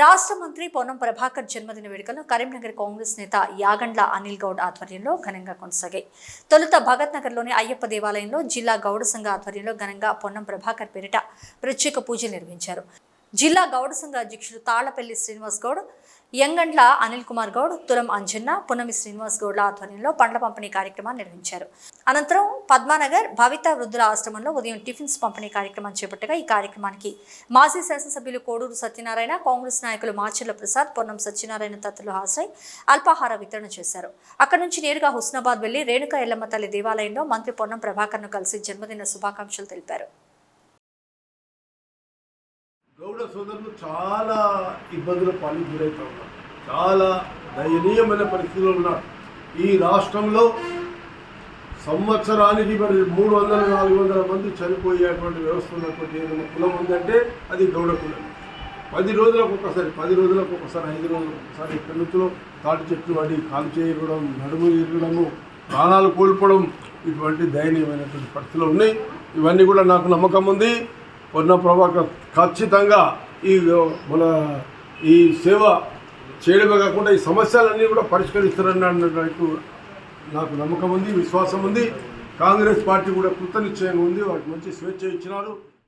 రాష్ట్ర మంత్రి పొన్నం ప్రభాకర్ జన్మదిన వేడుకలో కరీంనగర్ కాంగ్రెస్ నేత యాగండ్ల అనిల్ గౌడ్ ఆధ్వర్యంలో ఘనంగా కొనసాగాయి. తొలుత భగత్ నగర్లోని అయ్యప్ప దేవాలయంలో జిల్లా గౌడ సంఘ ఆధ్వర్యంలో ఘనంగా పొన్నం ప్రభాకర్ పేరిట ప్రత్యేక పూజలు నిర్వహించారు. జిల్లా గౌడ సంఘ అధ్యక్షుడు తాళ్ళపల్లి శ్రీనివాస్ గౌడ్ యంగండ్ల అనిల్ కుమార్ గౌడ్ తురం అంజన్న పునమి శ్రీనివాస్ గౌడ్ల ఆధ్వర్యంలో పండ్ల పంపిణీ కార్యక్రమాన్ని నిర్వహించారు. అనంతరం పద్మానగర్ భవిత వృద్ధుల ఆశ్రమంలో ఉదయం టిఫిన్స్ పంపిణీ కార్యక్రమం చేపట్టగా ఈ కార్యక్రమానికి మాజీ శాసనసభ్యులు కోడూరు సత్యనారాయణ కాంగ్రెస్ నాయకులు మాచర్ల ప్రసాద్ పొన్నం సత్యనారాయణ తత్తులు హాజరై అల్పాహార వితరణ చేశారు. అక్కడి నుంచి నేరుగా హుస్నాబాద్ వెళ్ళి రేణుకా ఎల్లమ్మ తల్లి దేవాలయంలో మంత్రి పొన్నం ప్రభాకర్ను కలిసి జన్మదిన శుభాకాంక్షలు తెలిపారు. గౌడ సోదరులు చాలా ఇబ్బందుల పాలు గురవుతూ ఉన్నారు. చాలా దయనీయమైన పరిస్థితులు ఉన్నారు. ఈ రాష్ట్రంలో సంవత్సరానికి మరి మూడు వందల నాలుగు వందల మంది చనిపోయేటువంటి వ్యవస్థ ఉన్నటువంటి ఏదైనా కులం ఉందంటే అది గౌడ కులం. పది రోజులకు ఒకసారి పది రోజులకు ఒకసారి ఐదు రోజులకు ఒకసారి పెళ్ళుతులో తాటి చెట్లు పడి కాలు చేయడం నడుము ఇరగడము ప్రాణాలు కోల్పోవడం ఇటువంటి దయనీయమైనటువంటి పరిస్థితులు ఉన్నాయి. ఇవన్నీ కూడా నాకు నమ్మకం ఉంది. పొన్న ప్రభాకర్ ఖచ్చితంగా ఈ మన ఈ సేవ చేయడమే కాకుండా ఈ సమస్యలన్నీ కూడా పరిష్కరిస్తారని అన్నట్టు నాకు నమ్మకం ఉంది విశ్వాసం ఉంది. కాంగ్రెస్ పార్టీ కూడా కృతనిశ్చయంగా ఉంది. వాటికి మంచి స్వేచ్ఛ ఇచ్చినారు.